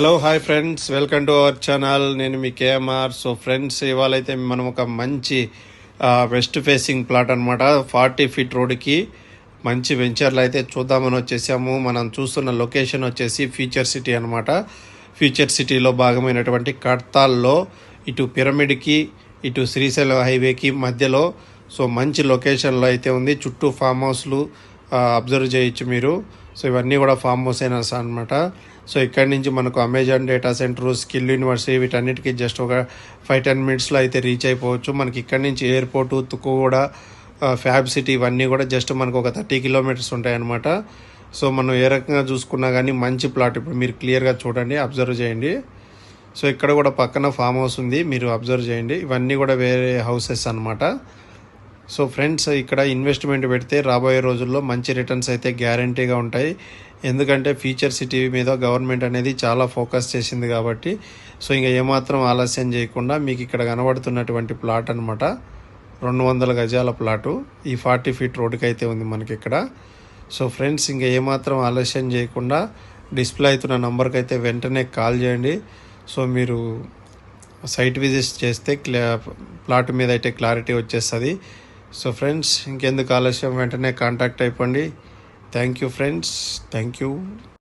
Hello hi friends welcome to our channel నేను మీ KMR. So friends ఇవాళ అయితే మనం ఒక మంచి వెస్ట్ ఫేసింగ్ ప్లాట్ అనమాట ఫార్టీ ఫీట్ రోడ్కి మంచి వెంచర్లు అయితే చూద్దామని వచ్చేసాము. మనం చూస్తున్న లొకేషన్ వచ్చేసి ఫ్యూచర్ సిటీ అనమాట ఫ్యూచర్ సిటీలో భాగమైనటువంటి కడ్తాల్లో ఇటు పిరమిడ్కి ఇటు శ్రీశైలం హైవేకి మధ్యలో సో మంచి లొకేషన్లో అయితే ఉంది. చుట్టూ ఫామ్ హౌస్లు అబ్జర్వ్ చేయొచ్చు మీరు. సో ఇవన్నీ కూడా ఫామ్ హౌస్ అయినా అనమాట సో ఇక్కడ నుంచి మనకు Amazon data centre skill university వీటన్నిటికీ జస్ట్ ఒక ఫైవ్ టెన్ మినిట్స్లో అయితే రీచ్ అయిపోవచ్చు. మనకి ఇక్కడ నుంచి ఎయిర్పోర్టు తుక్కు కూడా ఫ్యాబ్ సిటీ ఇవన్నీ కూడా జస్ట్ మనకు ఒక థర్టీ కిలోమీటర్స్ ఉంటాయన్నమాట. సో మనం ఏ రకంగా చూసుకున్నా కానీ మంచి ప్లాట్ ఇప్పుడు మీరు క్లియర్గా చూడండి అబ్జర్వ్ చేయండి. సో ఇక్కడ కూడా పక్కన ఫామ్ హౌస్ ఉంది మీరు అబ్జర్వ్ చేయండి. ఇవన్నీ కూడా వేరే హౌసెస్ అనమాట సో ఫ్రెండ్స్ ఇక్కడ ఇన్వెస్ట్మెంట్ పెడితే రాబోయే రోజుల్లో మంచి రిటర్న్స్ అయితే గ్యారంటీగా ఉంటాయి. ఎందుకంటే ఫ్యూచర్ సిటీ మీద గవర్నమెంట్ అనేది చాలా ఫోకస్ చేసింది కాబట్టి. సో ఇంకా ఏమాత్రం ఆలస్యం చేయకుండా మీకు ఇక్కడ కనబడుతున్నటువంటి ప్లాట్ అనమాట రెండు వందల గజాల ప్లాటు ఈ ఫార్టీ ఫీట్ రోడ్డుకి అయితే ఉంది మనకి ఇక్కడ. సో ఫ్రెండ్స్ ఇంకా ఏమాత్రం ఆలస్యం చేయకుండా డిస్ప్లే అవుతున్న నంబర్కి అయితే వెంటనే కాల్ చేయండి. సో మీరు సైట్ విజిట్ చేస్తే క్లా ప్లాట్ మీద అయితే క్లారిటీ వచ్చేస్తుంది. సో ఫ్రెండ్స్ ఇంకెందుకు ఆలస్యం వెంటనే కాంటాక్ట్ అయిపోండి. Thank you friends thank you.